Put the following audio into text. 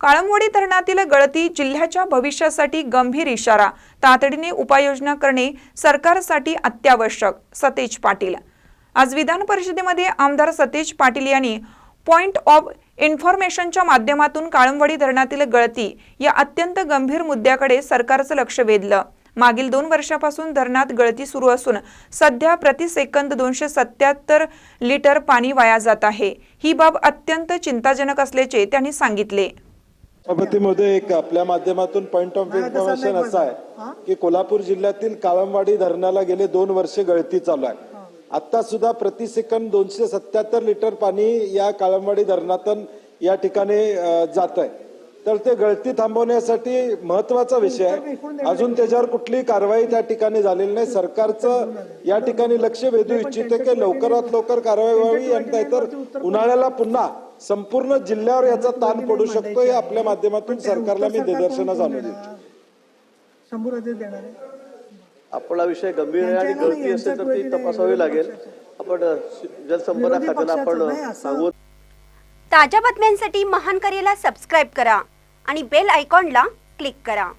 काळमवाडी धरणातील गळती जिल्ह्याच्या भविष्यासाठी गंभीर इशारा तातडीने उपाययोजना करणे सरकारसाठी अत्यावश्यक सतेज पाटील. आज विधान परिषदेमध्ये आमदार सतेज पाटील यांनी पॉइंट ऑफ इन्फॉर्मेशनच्या माध्यमातून काळमवाडी धरणातील गळती या अत्यंत गंभीर मुद्द्याकडे सरकारचं लक्ष वेधलं. मागील दोन वर्षापासून धरणात गळती सुरू असून सध्या प्रति सेकंद दोनशे सत्याहत्तर लिटर पाणी वाया जात आहे. ही बाब अत्यंत चिंताजनक असल्याचे त्यांनी सांगितले. सभापतीमध्ये एक आपल्या माध्यमातून पॉइंट ऑफ इन्फॉर्मेशन असं आहे की कोल्हापूर जिल्ह्यातील काळमवाडी धरणाला गेले दोन वर्षे गळती चालू आहे. आता सुद्धा प्रति सेकंद दोनशे सत्याहत्तर लिटर पाणी या काळमवाडी धरणातून या ठिकाणी जात आहे. तर ते गळती थांबवण्यासाठी महत्त्वाचा विषय आहे. अजून त्याच्यावर कुठलीही कारवाई त्या ठिकाणी झालेली नाही. सरकारचं या ठिकाणी लक्ष वेधू इच्छिते की लवकरात लवकर कारवाई व्हावी. आणि नाहीतर उन्हाळ्याला पुन्हा संपूर्ण जिल्ह्यावर याचा ताण पडू शकतो हे आपल्या माध्यमातून सरकारला मी निदर्शनास आणू देतो शंभर देणार आहे. आपला विषय गंभीर आहे आणि गळती असेल तर ती तपासावी लागेल. आपण जलसंपदा खात्याला आपण. सांगू. ताज्या बातम्यांसाठी महान करेला सबस्क्राईब करा आणि बेल आयकॉनला क्लिक करा.